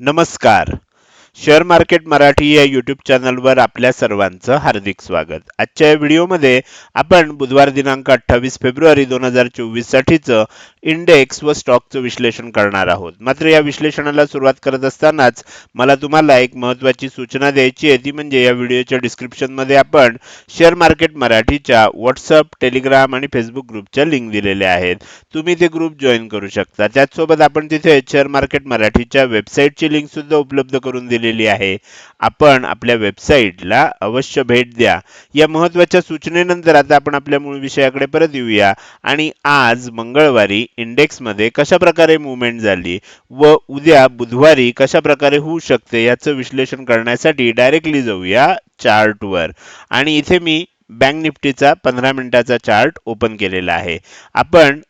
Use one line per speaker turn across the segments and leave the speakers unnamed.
नमस्कार. Share market Marathi या YouTube चॅनलवर आपल्या सर्वांचं हार्दिक स्वागत. आजच्या या व्हिडिओमध्ये आपण बुधवार दिनांक अठ्ठावीस फेब्रुवारी दोन हजार चोवीस साठीचं इंडेक्स व स्टॉकचं विश्लेषण करणार आहोत. मात्र या विश्लेषणाला सुरुवात करत असतानाच मला तुम्हाला एक महत्त्वाची सूचना द्यायची आहे. ती म्हणजे या व्हिडिओच्या डिस्क्रिप्शनमध्ये आपण शेअर मार्केट मराठीच्या व्हॉट्सअप टेलिग्राम आणि फेसबुक ग्रुपच्या लिंक दिलेल्या आहेत. तुम्ही ते ग्रुप जॉईन करू शकता. त्याचसोबत आपण तिथे शेअर मार्केट मराठीच्या वेबसाईटची लिंक सुद्धा उपलब्ध करून दिली दिलेली आहे. आपण आपल्या वेबसाईटला अवश्य भेट द्या. या महत्त्वाच्या सूचनेनंतर आता आपण आपल्या मूळ विषयाकडे परत येऊया. आणि आज मंगळवारी इंडेक्समध्ये कशा प्रकारे मुवमेंट झाली व उद्या बुधवारी कशा प्रकारे होऊ शकते याचं विश्लेषण करण्यासाठी डायरेक्टली जाऊया चार्टवर आणि इथे मी बँक निफ्टीचा पंधरा मिनिटाचा चार्ट ओपन केलेला आहे. आपण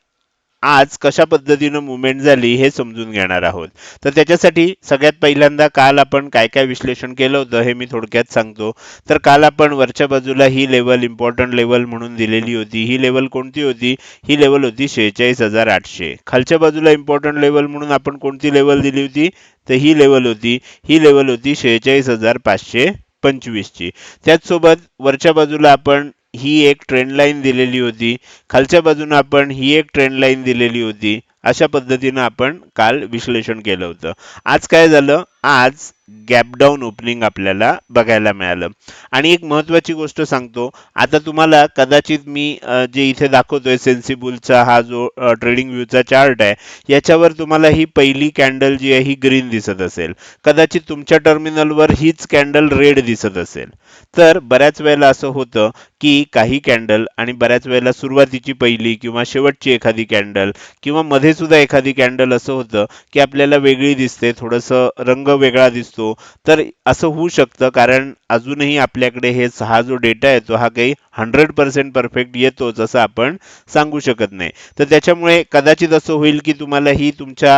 आज कशा पद्धतीनं मुवमेंट झाली हे समजून घेणार आहोत. तर त्याच्यासाठी सगळ्यात पहिल्यांदा काल आपण काय काय विश्लेषण केलं होतं हे मी थोडक्यात सांगतो. तर काल आपण वरच्या बाजूला ही लेवल इम्पॉर्टंट लेवल म्हणून दिलेली होती. ही लेवल कोणती होती? ही लेवल होती शेहेचाळीस हजार आठशे. खालच्या बाजूला इम्पॉर्टंट लेवल म्हणून आपण कोणती लेवल दिली होती? तर ही लेवल होती. ही लेवल होती शेहेचाळीस हजार पाचशे पंचवीसची. त्याचसोबत वरच्या बाजूला आपण ही एक ट्रेंड लाईन दिलेली होती. खालच्या बाजूने आपण ही एक ट्रेंड लाईन दिलेली होती. अशा पद्धतीनं आपण काल विश्लेषण केलं होतं. आज काय झालं? आज गॅपडाऊन ओपनिंग आपल्याला बघायला मिळालं. आणि एक महत्वाची गोष्ट सांगतो. आता तुम्हाला कदाचित मी जे इथे दाखवतोय सेन्सिबुलचा हा जो ट्रेडिंग व्ह्यूचा चार्ट आहे याच्यावर तुम्हाला ही पहिली कॅन्डल जी आहे ही ग्रीन दिसत असेल. कदाचित तुमच्या टर्मिनलवर हीच कॅन्डल रेड दिसत असेल. तर बऱ्याच वेळेला असं होतं की काही कॅन्डल आणि बऱ्याच वेळेला सुरुवातीची पहिली किंवा शेवटची एखादी कॅन्डल किंवा मध्ये सुद्धा एखादी कॅन्डल असं होतं की आपल्याला वेगळी दिसते थोडंसं रंग वेगळा दिसतो. तर असं होऊ शकतं कारण अजूनही आपल्याकडे हे हा जो डेटा येतो हा काही हंड्रेड पर्सेंट परफेक्ट येतोच असं आपण सांगू शकत नाही. तर त्याच्यामुळे कदाचित असं होईल की तुम्हाला ही तुमच्या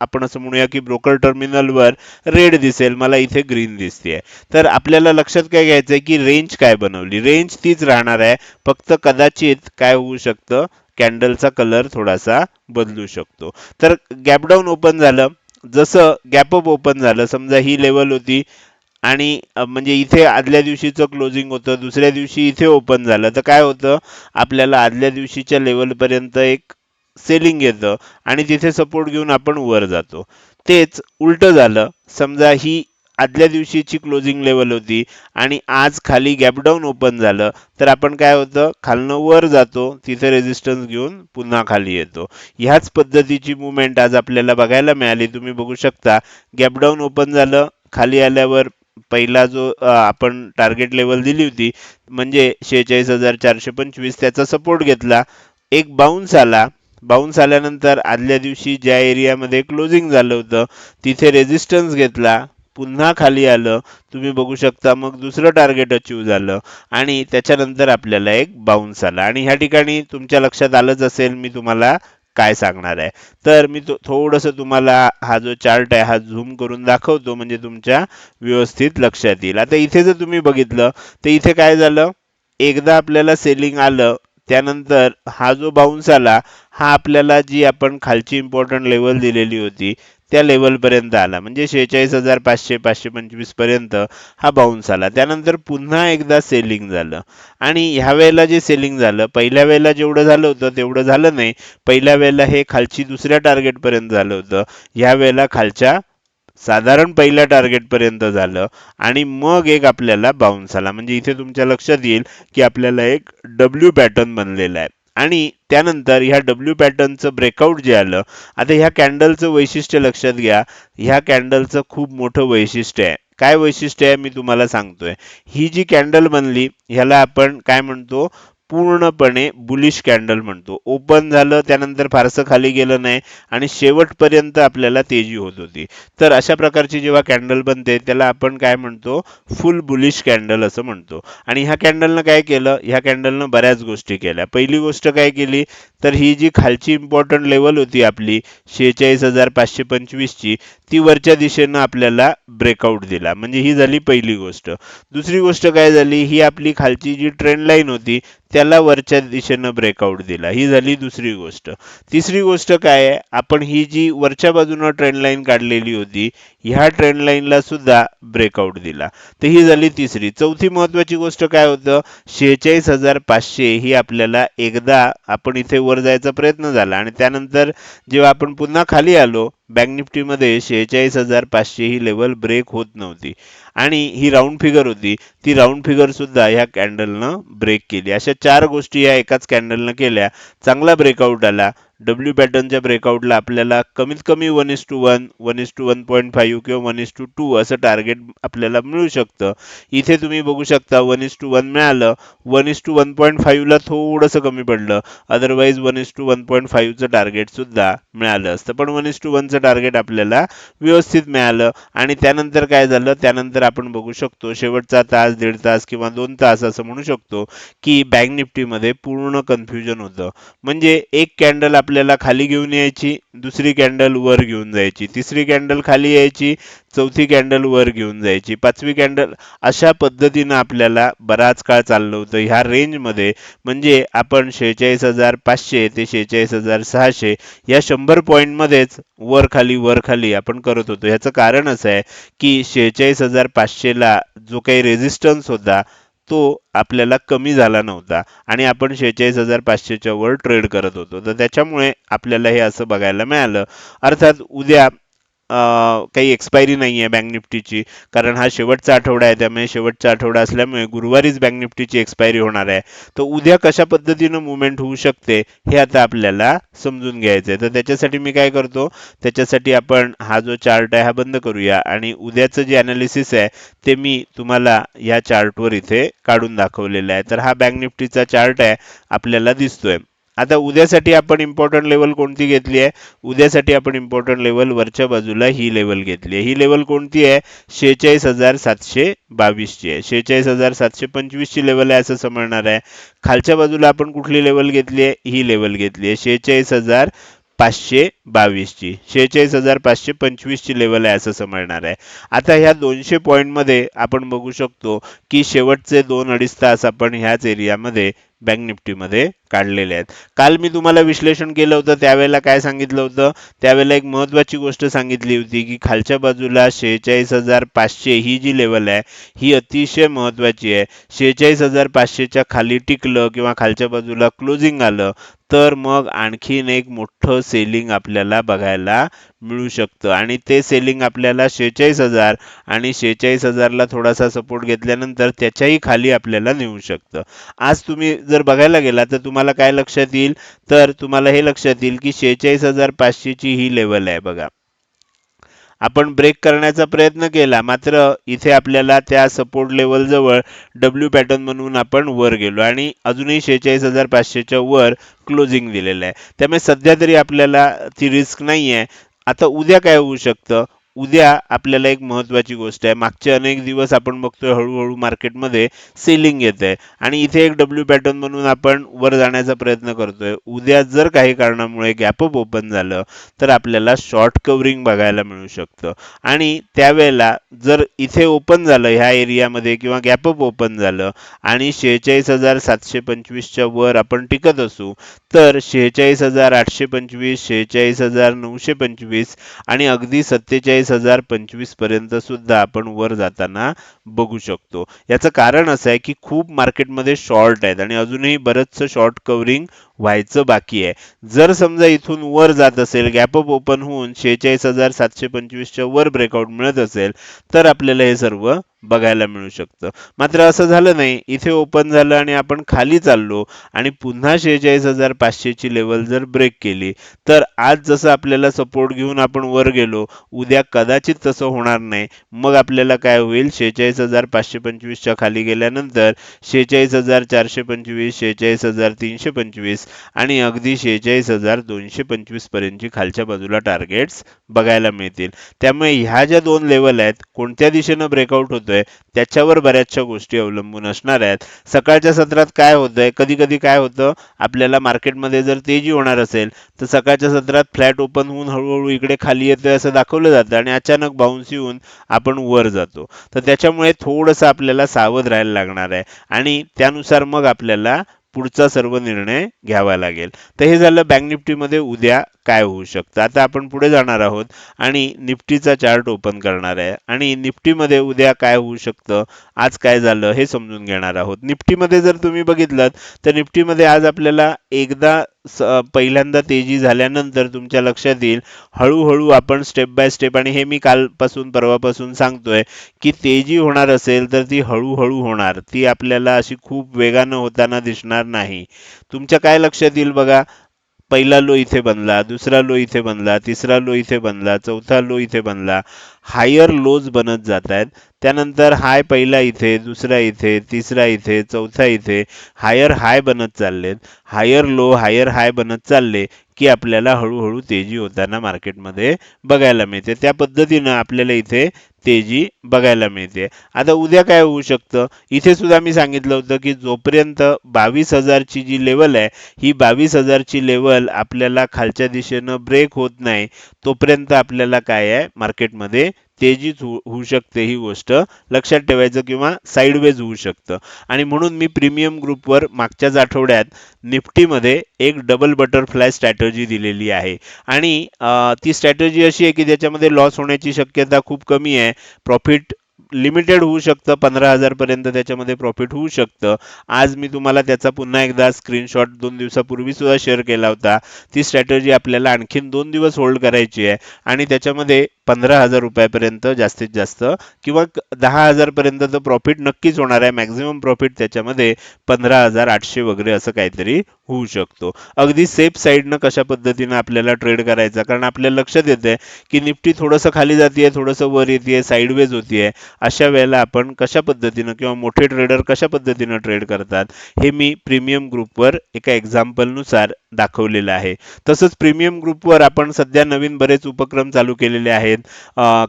आपण असं म्हणूया की ब्रोकर टर्मिनलवर रेड दिसेल मला इथे ग्रीन दिसते तर आपल्याला लक्षात काय घ्यायचं आहे की रेंज काय बनवली? रेंज तीच राहणार आहे. फक्त कदाचित काय होऊ शकतं? कॅन्डलचा कलर थोडासा बदलू शकतो. तर गॅपडाऊन ओपन झालं. जसं गॅपअप ओपन झालं समजा ही लेवल होती आणि म्हणजे इथे आदल्या दिवशीचं क्लोजिंग होतं दुसऱ्या दिवशी इथे ओपन झालं तर काय होतं? आपल्याला आदल्या दिवशीच्या लेवलपर्यंत एक सेलिंग येतं आणि तिथे सपोर्ट घेऊन आपण वर जातो. तेच उलटं झालं. समजा ही आदल्या दिवशीची क्लोजिंग लेवल होती आणि आज खाली गॅपडाऊन ओपन झालं. तर आपण काय होतं? खालनं वर जातो तिथे रेझिस्टन्स घेऊन पुन्हा खाली येतो. ह्याच पद्धतीची मुवमेंट आज आपल्याला बघायला मिळाली. तुम्ही बघू शकता गॅपडाऊन ओपन झालं खाली आल्यावर पहिला जो आपण टार्गेट लेवल दिली होती म्हणजे शेहेचाळीस हजार चारशे पंचवीस त्याचा सपोर्ट घेतला. एक बाउन्स आला. बाउन्स आल्यानंतर आदल्या दिवशी ज्या एरियामध्ये क्लोजिंग झालं होतं तिथे रेझिस्टन्स घेतला. पुन्हा खाली आलं तुम्ही बघू शकता मग दुसरं टार्गेट अचीव झालं आणि त्याच्यानंतर आपल्याला एक बाउन्स आला. आणि ह्या ठिकाणी तुमच्या लक्षात आलंच असेल मी तुम्हाला काय सांगणार आहे. तर मी तो थोडंसं तुम्हाला हा जो चार्ट आहे हा झूम करून दाखवतो म्हणजे तुमच्या व्यवस्थित लक्षात येईल. आता इथे जर तुम्ही बघितलं तर इथे काय झालं? एकदा आपल्याला सेलिंग आलं त्यानंतर हा जो बाउन्स आला हा आपल्याला जी आपण खालची इम्पॉर्टंट लेवल दिलेली होती त्या लेवलपर्यंत आला. म्हणजे शेहेचाळीस हजार पाचशे पाचशे पंचवीसपर्यंत हा बाउन्स आला. त्यानंतर पुन्हा एकदा सेलिंग झालं. आणि ह्या वेळेला जे सेलिंग झालं पहिल्या वेळेला जेवढं झालं होतं तेवढं झालं नाही. पहिल्या वेळेला हे खालची दुसऱ्या टार्गेटपर्यंत झालं होतं. ह्या वेळेला खालच्या साधारण पहिल्या टार्गेटपर्यंत झालं. आणि मग एक आपल्याला बाउन्स आला. म्हणजे इथे तुमच्या लक्षात येईल की आपल्याला एक डब्ल्यू पॅटर्न बनलेला आहे. आणि त्यानंतर ह्या डब्ल्यू पॅटर्नचं ब्रेकआउट जे आलं आता ह्या कॅन्डलचं वैशिष्ट्य लक्षात घ्या. ह्या कॅन्डलचं खूप मोठं वैशिष्ट्य आहे. काय वैशिष्ट्य आहे मी तुम्हाला सांगतोय. ही जी कॅन्डल बनली ह्याला आपण काय म्हणतो? पूर्णपणे बुलिश कॅन्डल म्हणतो. ओपन झालं त्यानंतर फारसं खाली गेलं नाही आणि शेवटपर्यंत आपल्याला तेजी होत होती. तर अशा प्रकारची जेव्हा कॅन्डल बनते त्याला आपण काय म्हणतो? फुल बुलिश कॅन्डल असं म्हणतो. आणि ह्या कॅन्डलनं काय केलं? ह्या कॅन्डलनं बऱ्याच गोष्टी केल्या. पहिली गोष्ट काय केली? तर ही जी खालची इम्पॉर्टंट लेवल होती आपली शेहेचाळीस हजार पाचशे पंचवीसची ती वरच्या दिशेनं आपल्याला ब्रेकआउट दिला. म्हणजे ही झाली पहिली गोष्ट. दुसरी गोष्ट काय झाली? ही आपली खालची जी ट्रेंड लाईन होती त्याला वरच्या दिशेनं ब्रेकआउट दिला. ही झाली दुसरी गोष्ट. तिसरी गोष्ट काय आहे? आपण ही जी वरच्या बाजूनं ट्रेंड लाईन काढलेली होती ह्या ट्रेंड लाईनला सुद्धा ब्रेकआउट दिला. तर ही झाली तिसरी. चौथी महत्वाची गोष्ट काय होतं? शेहेचाळीस हजार पाचशे ही आपल्याला एकदा आपण इथे वर जायचा प्रयत्न झाला. आणि त्यानंतर जेव्हा आपण पुन्हा खाली आलो बँक निफ्टीमध्ये शेहेचाळीस हजार पाचशे ही लेवल ब्रेक होत नव्हती. आणि ही राऊंड फिगर होती. ती राऊंड फिगर सुद्धा ह्या कॅन्डलनं ब्रेक केली. अशा चार गोष्टी या एकाच कॅन्डलनं केल्या. चांगला ब्रेकआउट आला. डब्ल्यू पॅटर्नच्या ब्रेकआउटला आपल्याला कमीत कमी one is to one one is to one point five किंवा वन इस टू टू असं टार्गेट आपल्याला मिळू शकतं. इथे तुम्ही बघू शकता वन इस टू वन मिळालं one is to one point फाईव्हला थोडंसं कमी पडलं. Otherwise one is to one point फाईव्हचं target सुद्धा मिळालं असतं. पण वन इस टू वनचं टार्गेट आपल्याला व्यवस्थित मिळालं. आणि त्यानंतर काय झालं? त्यानंतर आपण बघू शकतो शेवटचा तास दीड तास किंवा दोन तास असं म्हणू शकतो की बँक निफ्टीमध्ये पूर्ण कन्फ्युजन होतं. म्हणजे एक कॅन्डल आपल्याला खाली घेऊन यायची दुसरी कॅन्डल वर घेऊन जायची तिसरी कॅन्डल खाली यायची चौथी कॅन्डल वर घेऊन जायची पाचवी कॅन्डल अशा पद्धतीनं आपल्याला बराच काळ चाललं होतं. ह्या रेंजमध्ये म्हणजे आपण शेहेचाळीस हजार पाचशे ते शेहेचाळीस हजार सहाशे या शंभर पॉईंटमध्येच वर खाली वर खाली आपण करत होतो. ह्याचं कारण असं आहे की शेहेचाळीस हजार पाचशेला जो काही रेझिस्टन्स होता तो आपल्याला कमी झाला नव्हता. आणि आपण शेहेचाळीस हजार पाचशेच्या वर ट्रेड करत होतो. तर त्याच्यामुळे आपल्याला हे असं बघायला मिळालं. अर्थात उद्या काही एक्सपायरी नाही आहे बँक निफ्टीची. कारण हा शेवटचा आठवडा आहे. त्यामुळे शेवटचा आठवडा असल्यामुळे गुरुवारीच बँक निफ्टीची एक्सपायरी होणार आहे. तर उद्या कशा पद्धतीनं मुवमेंट होऊ शकते हे आता आपल्याला समजून घ्यायचं आहे तर त्याच्यासाठी मी काय करतो त्याच्यासाठी आपण हा जो चार्ट आहे हा बंद करूया. आणि उद्याचं जे अनालिसिस आहे ते मी तुम्हाला या चार्टवर इथे काढून दाखवलेलं आहे. तर हा बँक निफ्टीचा चार्ट आहे आपल्याला दिसतोय. आता उद्यासाठी आपण इम्पॉर्टंट लेवल कोणती घेतली आहे? उद्यासाठी आपण इम्पॉर्टंट लेवल वरच्या बाजूला ही लेवल घेतली आहे. ही लेवल कोणती आहे? शेहेचाळीस हजार सातशे बावीसची आहे. शेहेचाळीस हजार सातशे पंचवीसची लेवल आहे असं समजणार आहे. खालच्या बाजूला आपण कुठली लेवल घेतली आहे? ही लेवल घेतली आहे. शेहेचाळीस हजार पाचशे बावीसची. शेहेचाळीस हजार पाचशे पंचवीसची लेवल आहे असं समजणार आहे. आता ह्या दोनशे पॉईंटमध्ये आपण बघू शकतो की शेवटचे दोन अडीच तास आपण ह्याच एरियामध्ये बँक निफ्टीमध्ये काढलेले आहेत. काल मी तुम्हाला विश्लेषण केलं होतं त्यावेळेला काय सांगितलं होतं? त्यावेळेला एक महत्वाची गोष्ट सांगितली होती की खालच्या बाजूला शेहेचाळीस हजार पाचशे ही जी लेवल आहे ही अतिशय महत्वाची आहे. शेहेचाळीस हजार पाचशेच्या खाली टिकलं किंवा खालच्या बाजूला क्लोजिंग आलं तर मग आणखीन एक मोठं सेलिंग आपल्याला बघायला मिळू शकतं. आणि ते सेलिंग आपल्याला शेहेचाळीस हजार आणि शेहेचाळीस हजारला थोडासा सपोर्ट घेतल्यानंतर त्याच्याही खाली आपल्याला नेऊ शकतं. आज तुम्ही जर बघायला गेला तर तुम्हाला काय लक्षात येईल तर तुम्हाला हे लक्षात येईल की शेहेचाळीस हजार पाचशेची ही लेवल आहे बघा. आपण ब्रेक करण्याचा प्रयत्न केला. मात्र इथे आपल्याला त्या सपोर्ट लेवल जवळ डब्ल्यू पॅटर्न म्हणून आपण वर गेलो आणि अजूनही शेहेचाळीस हजार पाचशेच्या वर क्लोजिंग दिलेलं आहे. त्यामुळे सध्या तरी आपल्याला ती रिस्क नाही आहे आता उद्या काय होऊ शकतं? उद्या आपल्याला एक महत्त्वाची गोष्ट आहे. मागचे अनेक दिवस आपण बघतोय हळूहळू मार्केटमध्ये सेलिंग येत आहे. आणि इथे एक डब्ल्यू पॅटर्न म्हणून आपण वर जाण्याचा प्रयत्न करतोय. उद्या जर काही कारणामुळे गॅपअप ओपन झालं तर आपल्याला शॉर्ट कव्हरिंग बघायला मिळू शकतं. आणि त्यावेळेला जर इथे ओपन झालं ह्या एरियामध्ये किंवा गॅपअप ओपन झालं आणि शेहेचाळीस हजार सातशे पंचवीसच्या वर आपण टिकत असू तर शेहेचाळीस हजार आठशे पंचवीस शेहेचाळीस हजार नऊशे पंचवीस आणि अगदी सत्तेचाळीस हजार पंचवीसपर्यंत सुद्धा आपण वर जाताना बघू शकतो. याचं कारण असं आहे की खूप मार्केटमध्ये शॉर्ट आहेत आणि अजूनही बरंचसं शॉर्ट कव्हरिंग व्हायचं बाकी आहे. जर समजा इथून वर जात असेल गॅपअप ओपन होऊन शेहेचाळीस हजार सातशे पंचवीसच्या वर ब्रेकआउट मिळत असेल तर आपल्याला हे सर्व बघायला मिळू शकतं. मात्र असं झालं नाही. इथे ओपन झालं आणि आपण खाली चाललो आणि पुन्हा शेहेचाळीस हजार पाचशेची लेवल जर ब्रेक केली तर आज जसं आपल्याला सपोर्ट घेऊन आपण वर गेलो उद्या कदाचित तसं होणार नाही. मग आपल्याला काय होईल? शेहेचाळीस हजार पाचशे पंचवीसच्या खाली गेल्यानंतर शेहेचाळीस हजार चारशे पंचवीस शेहेचाळीस हजार तीनशे पंचवीस आणि अगदी शेहेचाळीस हजार दोनशे पंचवीस पर्यंतची खालच्या बाजूला टार्गेट्स बघायला मिळतील. त्यामुळे ह्या ज्या दोन लेवल आहेत कोणत्या दिशेनं ब्रेकआउट होतोय? त्याच्यावर बऱ्याचशा गोष्टी अवलंबून असणार आहेत. सकाळच्या सत्रात काय होतंय कधी कधी काय होतं आपल्याला मार्केटमध्ये जर तेजी होणार असेल तर सकाळच्या सत्रात फ्लॅट ओपन होऊन हळूहळू इकडे खाली येतोय असं दाखवलं जातं आणि अचानक बाउन्स येऊन आपण वर जातो. तर त्याच्यामुळे थोडंसं आपल्याला सावध राहायला लागणार आहे. आणि त्यानुसार मग आपल्याला पुढचा सर्व निर्णय घ्यावा लागेल. तर हे झालं बँक निफ्टीमध्ये उद्या काय होऊ शकतं? आता आपण पुढे जाणार आहोत आणि निफ्टीचा चार्ट ओपन करणार आहे. आणि निफ्टीमध्ये उद्या काय होऊ शकतं? आज काय झालं हे समजून घेणार आहोत. निफ्टीमध्ये जर तुम्ही बघितलं तर निफ्टीमध्ये आज आपल्याला एकदा पहिल्यांदा तेजी झाल्यानंतर तुमच्या लक्षात येईल हळूहळू आपण स्टेप बाय स्टेप आणि हे मी कालपासून परवापासून सांगतोय की तेजी होणार असेल तर ती हळूहळू होणार. ती आपल्याला अशी खूप वेगानं होताना दिसणार नाही. तुमच्या काय लक्षात येईल बघा? पहिला लो इथे बनला दुसरा लो इथे बनला तिसरा लो इथे बनला चौथा लो इथे बनला हायर लोज बनत जात आहेत त्यानंतर हाय पहिला इथे दुसरा इथे तिसरा इथे चौथा इथे हायर हाय बनत चाललेत. हायर लो हायर हाय बनत चालले. की आपल्याला हळूहळू तेजी होताना मार्केटमध्ये बघायला मिळते. त्या पद्धतीनं आपल्याला इथे तेजी बघायला मिळते. आता उद्या काय होऊ शकतं? इथे सुद्धा मी सांगितलं होतं की जोपर्यंत बावीस हजारची जी लेवल आहे ही बावीस हजारची लेवल आपल्याला खालच्या दिशेनं ब्रेक होत नाही तोपर्यंत आपल्याला काय आहे? मार्केटमध्ये तेजीच होऊ होऊ शकते ही गोष्ट लक्षात ठेवायचं किंवा साईडवेज होऊ शकतं. आणि म्हणून मी प्रीमियम ग्रुपवर मागच्याच आठवड्यात निफ्टीमध्ये एक डबल बटरफ्लाय स्ट्रॅटर्जी दिलेली आहे. आणि ती स्ट्रॅटर्जी अशी आहे की ज्याच्यामध्ये लॉस होण्याची शक्यता खूप कमी आहे. प्रॉफिट लिमिटेड होऊ शकतं पंधरा हजार पर्यंत त्याच्यामध्ये प्रॉफिट होऊ शकतं. आज मी तुम्हाला त्याचा पुन्हा एकदा स्क्रीनशॉट दोन दिवसापूर्वी सुद्धा शेअर केला होता. ती स्ट्रॅटर्जी आपल्याला आणखीन दोन दिवस होल्ड करायची आहे आणि त्याच्यामध्ये पंधरा हजार रुपयापर्यंत जास्तीत जास्त किंवा दहा हजार पर्यंत तर प्रॉफिट नक्कीच होणार आहे. मॅक्झिमम प्रॉफिट त्याच्यामध्ये पंधरा हजार आठशे वगैरे असं काहीतरी होऊ शकतो. अगदी सेफ साईडनं कशा पद्धतीनं आपल्याला ट्रेड करायचा? कारण आपल्याला लक्षात येतंय की निफ्टी थोडंसं खाली जातीये थोडंसं वर येते साईडवेज होतीये. अशा वेळेला आपण कशा पद्धतीनं किंवा मोठे ट्रेडर कशा पद्धतीनं ट्रेड करतात हे मी प्रीमियम ग्रुपवर एका एक्झाम्पलनुसार दाखवलेलं आहे. तसंच प्रीमियम ग्रुपवर आपण सध्या नवीन बरेच उपक्रम चालू केलेले आहेत.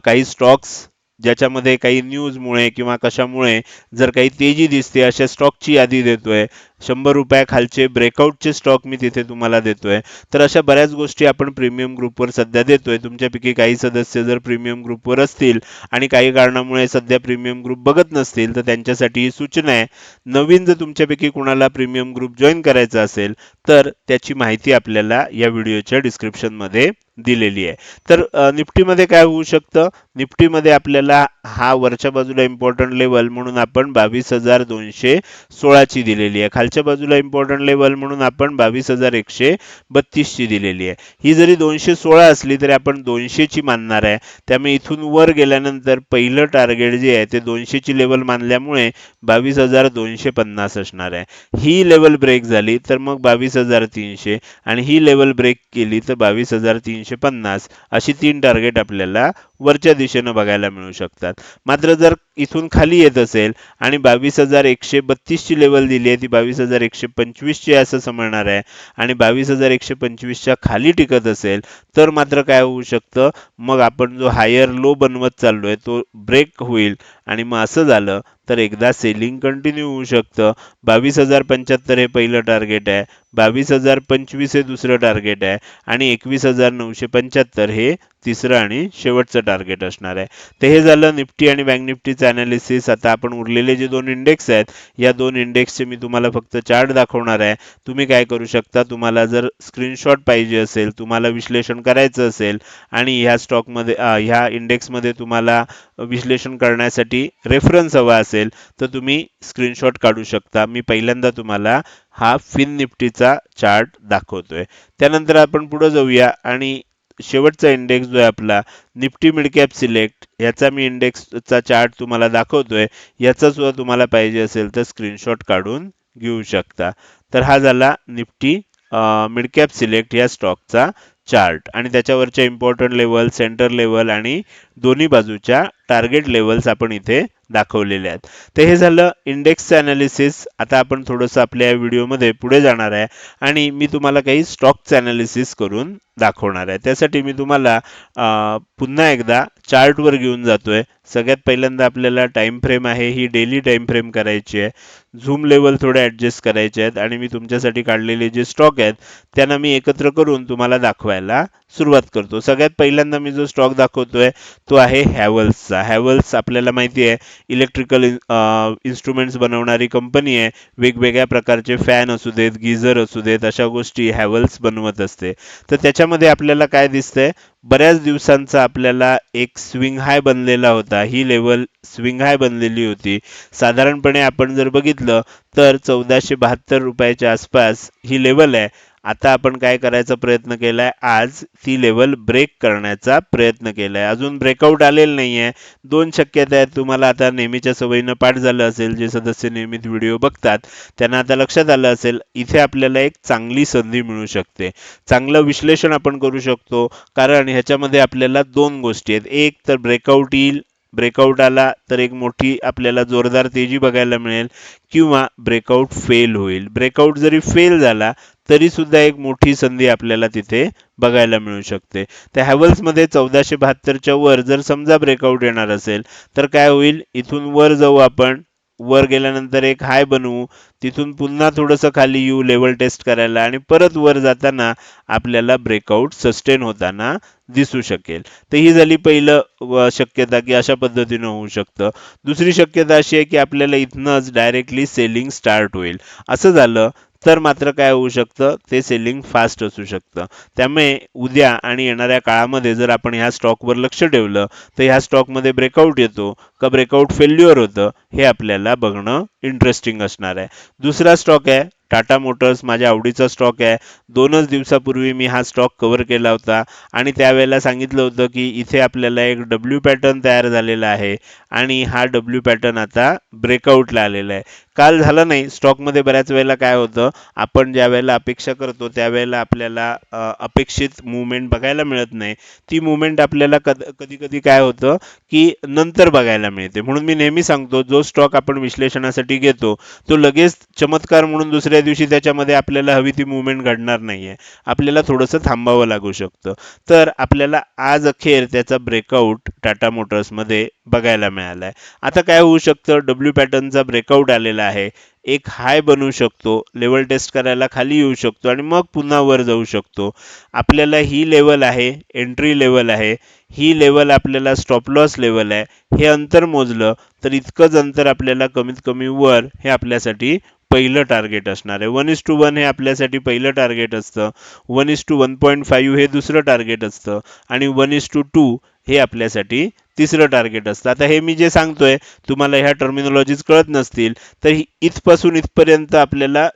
काही स्टॉक्स ज्याच्यामध्ये काही न्यूजमुळे किंवा कशामुळे जर काही तेजी दिसते अशा स्टॉकची यादी देतोय. शंभर रुपयाखालचे ब्रेकआउटचे स्टॉक मी तिथे तुम्हाला देतोय. तर अशा बऱ्याच गोष्टी आपण प्रीमियम ग्रुपवर सध्या देतोय. तुमच्यापैकी काही सदस्य जर प्रीमियम ग्रुपवर असतील आणि काही कारणामुळे सध्या प्रीमियम ग्रुप बघत नसतील तर त्यांच्यासाठी ही सूचना आहे. नवीन जर तुमच्यापैकी कुणाला प्रीमियम ग्रुप जॉईन करायचा असेल तर त्याची माहिती आपल्याला या व्हिडिओच्या डिस्क्रिप्शनमध्ये दिलेली आहे. तर निफ्टीमध्ये काय होऊ शकतं? निफ्टीमध्ये आपल्याला हा वरच्या बाजूला इम्पॉर्टंट लेवल म्हणून आपण बावीस हजार दोनशे सोळाची दिलेली आहे. खालच्या बाजूला इम्पॉर्टंट लेवल म्हणून आपण बावीस हजार एकशे बत्तीसची दिलेली आहे. ही जरी दोनशे सोळा असली तरी आपण दोनशेची मानणार आहे. त्यामुळे इथून वर गेल्यानंतर पहिलं टार्गेट जे आहे ते दोनशेची लेवल मानल्यामुळे बावीस हजार दोनशे पन्नास असणार आहे. ही लेवल ब्रेक झाली तर मग बावीस हजार तीनशे आणि ही लेवल ब्रेक केली तर बावीस हजार तीनशे पन्नास अशी तीन टार्गेट आपल्याला वरच्या दिशेनं बघायला मिळू शकतात. मात्र जर इथून खाली येत असेल आणि बावीस हजार एकशे बत्तीसची लेवल दिली आहे ती बावीस हजार एकशे पंचवीसची आहे असं समजणार आहे. आणि बावीस हजार एकशे पंचवीसच्या खाली टिकत असेल तर मात्र काय होऊ शकतं? मग आपण जो हायर लो बनवत चाललोय तो ब्रेक होईल. आणि मग असं झालं तर एकदा सेलिंग कंटिन्यू होऊ शकतं. बावीस हजार पंच्याहत्तर हे पहिलं टार्गेट आहे. बावीस हजार पंचवीस हे दुसरं टार्गेट आहे. आणि एकवीस हजार नऊशे पंच्याहत्तर हे तिसरं आणि शेवटचं टार्गेट असणार आहे. तर हे झालं निफ्टी आणि बँक निफ्टीचं अनालिसिस आता आपण उरलेले जे दोन इंडेक्स आहेत या दोन इंडेक्सचे मी तुम्हाला फक्त चार्ट दाखवणार आहे. तुम्ही काय करू शकता तुम्हाला जर स्क्रीनशॉट पाहिजे असेल तुम्हाला विश्लेषण करायचं असेल आणि ह्या स्टॉकमध्ये ह्या इंडेक्समध्ये तुम्हाला विश्लेषण करण्यासाठी रेफरन्स हवा असेल तर तुम्ही स्क्रीनशॉट काढू शकता. मी पहिल्यांदा तुम्हाला हा फिन निफ्टीचा चार्ट दाखवतोय. त्यानंतर आपण पुढे जाऊया आणि शेवटचा इंडेक्स जो आहे आपला निफ्टी मिडकॅप सिलेक्ट याचा मी इंडेक्सचा चार्ट तुम्हाला दाखवतोय. याचा सुद्धा तुम्हाला पाहिजे असेल तर स्क्रीनशॉट काढून घेऊ शकता. तर हा झाला निफ्टी मिडकॅप सिलेक्ट या स्टॉकचा चार्ट आणि त्याच्यावरच्या इम्पॉर्टंट लेवल सेंटर लेवल आणि दोन्ही बाजूच्या टार्गेट लेवल्स आपण इथे दाखवलेले आहेत. तर हे झालं इंडेक्सचं अनालिसिस आता आपण थोडंसं आपल्या या व्हिडिओमध्ये पुढे जाणार आहे आणि मी तुम्हाला काही स्टॉकचं अनालिसिस करून दाखवणार आहे. त्यासाठी मी तुम्हाला पुन्हा एकदा चार्टवर घेऊन जातो आहे सगळ्यात पहिल्यांदा आपल्याला टाइम फ्रेम आहे. ही डेली टाइम फ्रेम करायची आहे. झूम लेवल थोडे ॲडजस्ट करायचे आहेत आणि मी तुमच्यासाठी काढलेले जे स्टॉक आहेत त्यांना मी एकत्र करून तुम्हाला दाखवायला सुरुवात करतो. सगळ्यात पहिल्यांदा मी जो स्टॉक दाखवतोय तो आहे हॅवल्सचा हॅवल्सचा हॅवल्स आपल्याला माहिती आहे इलेक्ट्रिकल इन्स्ट्रुमेंट्स बनवणारी कंपनी आहे वेगवेगळ्या प्रकारचे फॅन असू देत गिझर असू देत अशा गोष्टी हॅवल्स बनवत असते. तर त्याच्यामध्ये आपल्याला काय दिसतंय बऱ्याच दिवसांचा आपल्याला एक स्विंग हाय बनलेला होता. ही लेवल स्विंग हाय बनलेली होती. साधारणपणे आपण जर बघितलं तर चौदाशे बहात्तर रुपयाच्या आसपास ही लेवल आहे. आता आपण काय करायचा प्रयत्न केलाय? आज ती लेवल ब्रेक करण्याचा प्रयत्न केलाय. अजून ब्रेकआउट आलेलं नाहीये. दोन शक्यता आहेत. तुम्हाला आता नेहमीच्या सवयीनं पाठ झालं असेल जे सदस्य नियमित व्हिडिओ बघतात त्यांना आता लक्षात आलं असेल इथे आपल्याला एक चांगली संधी मिळू शकते. चांगलं विश्लेषण आपण करू शकतो कारण ह्याच्यामध्ये आपल्याला दोन गोष्टी आहेत. एक तर ब्रेकआउट येईल. ब्रेकआउट आला तर एक मोठी आपल्याला जोरदार तेजी बघायला मिळेल किंवा ब्रेकआउट फेल होईल. ब्रेकआउट जरी फेल झाला तरी सुद्धा एक मोठी संधी आपल्याला तिथे बघायला मिळू शकते. त्या हॅवल्समध्ये चौदाशे बहात्तरच्या वर जर समजा ब्रेकआउट येणार असेल तर काय होईल? इथून वर जाऊ आपण. वर गेल्यानंतर एक हाय बनवू. तिथून पुन्हा थोडंसं खाली येऊ लेवल टेस्ट करायला आणि परत वर जाताना आपल्याला ब्रेकआउट सस्टेन होताना दिसू शकेल. तर ही झाली पहिलं शक्यता की अशा पद्धतीनं होऊ शकतं. दुसरी शक्यता अशी आहे की आपल्याला इथनंच डायरेक्टली सेलिंग स्टार्ट होईल. असं झालं तर मात्र काय होऊ शकतं? ते सेलिंग फास्ट असू शकतं. त्यामुळे उद्या आणि येणाऱ्या काळामध्ये जर आपण ह्या स्टॉकवर लक्ष ठेवलं तर ह्या स्टॉकमध्ये ब्रेकआउट येतो. का ब्रेकआउट फेल्युअर होतं हे आपल्याला बघणं इंटरेस्टिंग असणार आहे. दुसरा स्टॉक आहे टाटा मोटर्स माझ्या आवडीचा स्टॉक आहे. दोनच दिवसापूर्वी मी हा स्टॉक कव्हर केला होता आणि त्यावेळेला सांगितलं होतं की इथे आपल्याला एक डब्ल्यू पॅटर्न तयार झालेला आहे आणि हा डब्ल्यू पॅटर्न आता ब्रेकआउटला आलेला आहे. काल झालं नाही स्टॉकमध्ये बऱ्याच वेळेला काय होतं आपण ज्या वेळेला अपेक्षा करतो त्यावेळेला आपल्याला अपेक्षित मुवमेंट बघायला मिळत नाही. ती मुवमेंट आपल्याला कद कधी कधी काय होतं की नंतर बघायला मिळते. म्हणून मी नेहमी सांगतो जो स्टॉक आपण विश्लेषणासाठी घेतो तो लगेच चमत्कार म्हणून दुसऱ्या दिवशी त्याच्यामध्ये आपल्याला हवी ती मुवमेंट घडणार नाहीये. आपल्याला थोडंसं थांबावं लागू शकतं. तर आपल्याला आज अखेर त्याचा ब्रेकआउट टाटा मोटर्समध्ये बघायला मिळाला आहे आता काय होऊ शकतं? डब्ल्यू पॅटर्नचा ब्रेकआउट आलेला आहे. एक हाय बनवू शकतो लेवल टेस्ट करायला खाली येऊ शकतो आणि मग पुन्हा वर जाऊ शकतो. आपल्याला ही लेवल आहे एंट्री लेवल आहे ही लेवल आपल्याला स्टॉप लॉस लेवल आहे हे अंतर मोजलं तर इतकंच अंतर आपल्याला कमीत कमी वर हे आपल्यासाठी पहिलं टार्गेट असणार आहे. वन इज टू वन हे आपल्यासाठी पहिलं टार्गेट असतं. One is to one point five हे दुसरं टार्गेट असतं. आणि वन इज टू टू हे आपल्यासाठी तिसरं टार्गेट असतं. आता हे मी जे सांगतोय तुम्हाला ह्या टर्मिनॉलॉजीज कळत नसतील तर इथपासून इथपर्यंत आपल्याला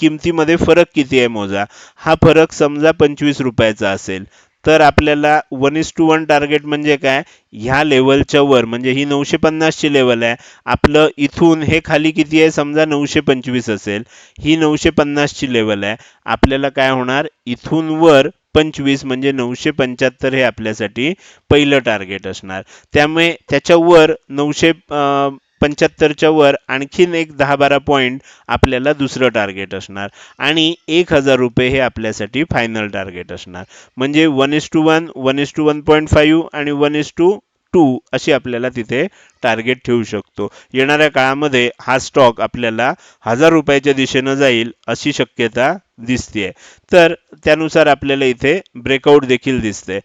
किमतीमध्ये फरक किती आहे मोजा? हा फरक समजा पंचवीस रुपयाचा असेल तर आपल्याला one is to one target म्हणजे काय? ह्या लेवलच्या वर म्हणजे ही नऊशे पन्नासची लेवल आहे. आपलं इथून हे खाली किती आहे? समजा नऊशे पंचवीस असेल ही नऊशे पन्नासची लेवल आहे. आपल्याला काय होणार? इथून वर पंचवीस म्हणजे नऊशे पंच्याहत्तर हे आपल्यासाठी पहिलं टार्गेट असणार. त्यामुळे त्याच्यावर नऊशे पंच्याहत्तरच्या वर आणखीन एक दहा बारा पॉईंट आपल्याला दुसरं टार्गेट असणार. आणि एक हजार रुपये हे आपल्यासाठी फायनल टार्गेट असणार. म्हणजे one is to one one is to one point five आणि वन इज टू टू अशी आपल्याला तिथे टार्गेट ठेवू शकतो. येणाऱ्या काळामध्ये हा स्टॉक आपल्याला हजार रुपयाच्या दिशेनं जाईल अशी शक्यता दिसते तर त्यानुसार आपल्याला इथे ब्रेकआउट देखील दिसते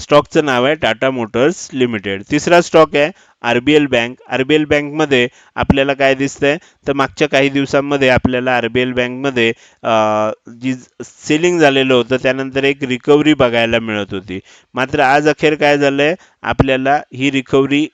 स्टॉकचं नाव आहे टाटा मोटर्स लिमिटेड तिसरा स्टॉक आहे R B L bank. R B L बँकमध्ये आपल्याला काय दिसतंय? तर मागच्या काही दिवसांमध्ये आपल्याला आर बी एल बँकमध्ये जी सेलिंग झालेलं होतं त्यानंतर एक रिकव्हरी बघायला मिळत होती. मात्र आज अखेर काय झालं आहे आपल्याला ही रिकव्हरी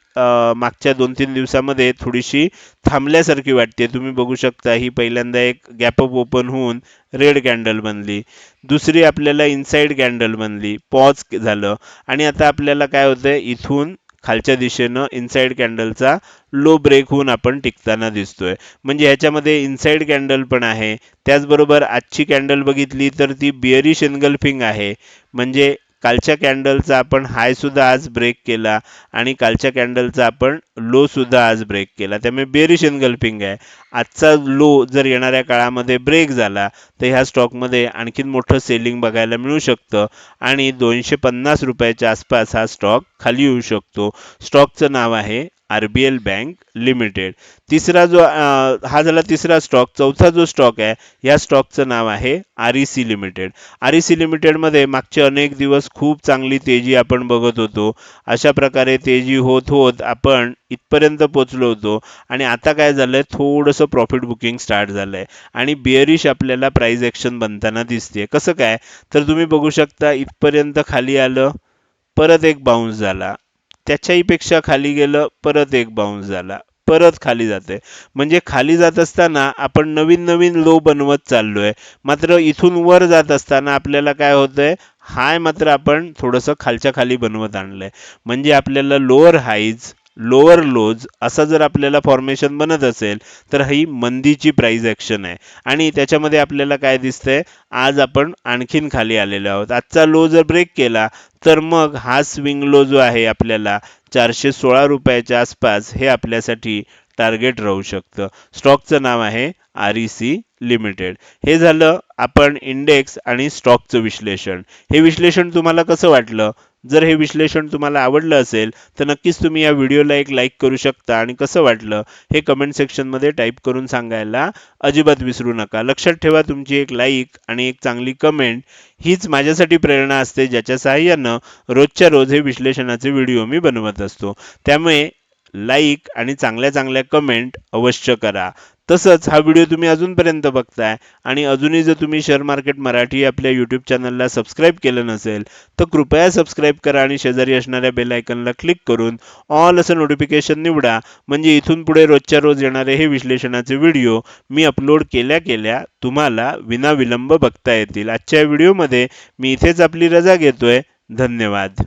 मागच्या दोन तीन दिवसामध्ये थोडीशी थांबल्यासारखी वाटते. तुम्ही बघू शकता ही पहिल्यांदा एक गॅपअप ओपन होऊन रेड कॅन्डल बनली. दुसरी आपल्याला इनसाईड कॅन्डल बनली. पॉज झालं. आणि आता आपल्याला काय होतंय? इथून खालच्या दिशेनं इनसाइड कॅन्डलचा लो ब्रेक होऊन आपण टिकताना दिसतोय. म्हणजे ह्याच्यामध्ये इनसाइड कॅन्डल पण आहे. त्याचबरोबर आजची कॅन्डल बघितली तर ती बिअरिश एनगल्फिंग आहे. म्हणजे कालच्या कॅन्डलचा आपण हायसुद्धा आज ब्रेक केला आणि कालच्या कॅन्डलचा आपण लो सुद्धा आज ब्रेक केला. त्यामुळे बेरिश एनगल्पिंग आहे. आजचा लो जर येणाऱ्या काळामध्ये ब्रेक झाला तर ह्या स्टॉकमध्ये आणखीन मोठं सेलिंग बघायला मिळू शकतं आणि दोनशे पन्नास रुपयाच्या आसपास हा स्टॉक खाली येऊ शकतो. स्टॉकचं नाव आहे R B L bank limited. तिसरा जो आ, हा झाला तिसरा स्टॉक. चौथा जो स्टॉक आहे या स्टॉकचं नाव आहे R E C limited. R E C लिमिटेडमध्ये मागचे अनेक दिवस खूप चांगली तेजी आपण बघत होतो. अशा प्रकारे तेजी होत होत आपण इथपर्यंत पोचलो होतो. आणि आता काय झालं आहे थोडंसं प्रॉफिट बुकिंग स्टार्ट झालं आहे आणि बिअरिश आपल्याला प्राईज ॲक्शन बनताना दिसते कसं काय? तर तुम्ही बघू शकता इथपर्यंत खाली आलं परत एक बाउन्स झाला. त्याच्याही पेक्षा खाली गेलं परत एक बाउन्स झाला. परत खाली जाते म्हणजे खाली जात असताना आपण नवीन नवीन लो बनवत चाललोय. मात्र इथून वर जात असताना आपल्याला काय होतंय? हाय मात्र आपण थोडंसं खालच्या खाली बनवत आणलंय. म्हणजे आपल्याला लोअर हाईज लोअर लोज असा जर आपल्याला फॉर्मेशन बनत असेल तर ही मंदीची प्राईज ॲक्शन आहे. आणि त्याच्यामध्ये आपल्याला काय दिसतंय? आज आपण आणखीन खाली आलेलो आहोत. आजचा लो जर ब्रेक केला तर मग हा स्विंग लो जो आहे आपल्याला चारशे सोळा रुपयाच्या आसपास हे आपल्यासाठी टार्गेट राहू शकतं. स्टॉकचं नाव आहे आर ई सी लिमिटेड हे झालं आपण इंडेक्स आणि स्टॉकचं विश्लेषण. हे विश्लेषण तुम्हाला कसं वाटलं? जर हे विश्लेषण तुम्हाला आवडलं असेल तर नक्कीच तुम्ही या व्हिडिओला एक लाईक करू शकता. आणि कसं वाटलं हे कमेंट सेक्शनमध्ये टाईप करून सांगायला अजिबात विसरू नका. लक्षात ठेवा तुमची एक लाईक आणि एक चांगली कमेंट हीच माझ्यासाठी प्रेरणा असते ज्याच्या सहाय्यानं रोजच्या रोज हे विश्लेषणाचे व्हिडिओ मी बनवत असतो. त्यामुळे लाईक आणि चांगल्या चांगल्या कमेंट अवश्य करा. तसंच हा व्हिडिओ तुम्ही अजूनपर्यंत बघताय आणि अजूनही जर तुम्ही शेअर मार्केट मराठी आपल्या यूट्यूब चॅनलला सबस्क्राईब केलं नसेल तर कृपया सबस्क्राईब करा आणि शेजारी असणाऱ्या बेल आयकनला क्लिक करून ऑल असं नोटिफिकेशन निवडा. म्हणजे इथून पुढे रोजच्या रोज येणारे हे विश्लेषणाचे व्हिडिओ मी अपलोड केल्या केल्या तुम्हाला विनाविलंब बघता येतील. आजच्या व्हिडिओमध्ये मी इथेच आपली रजा घेतोय. धन्यवाद.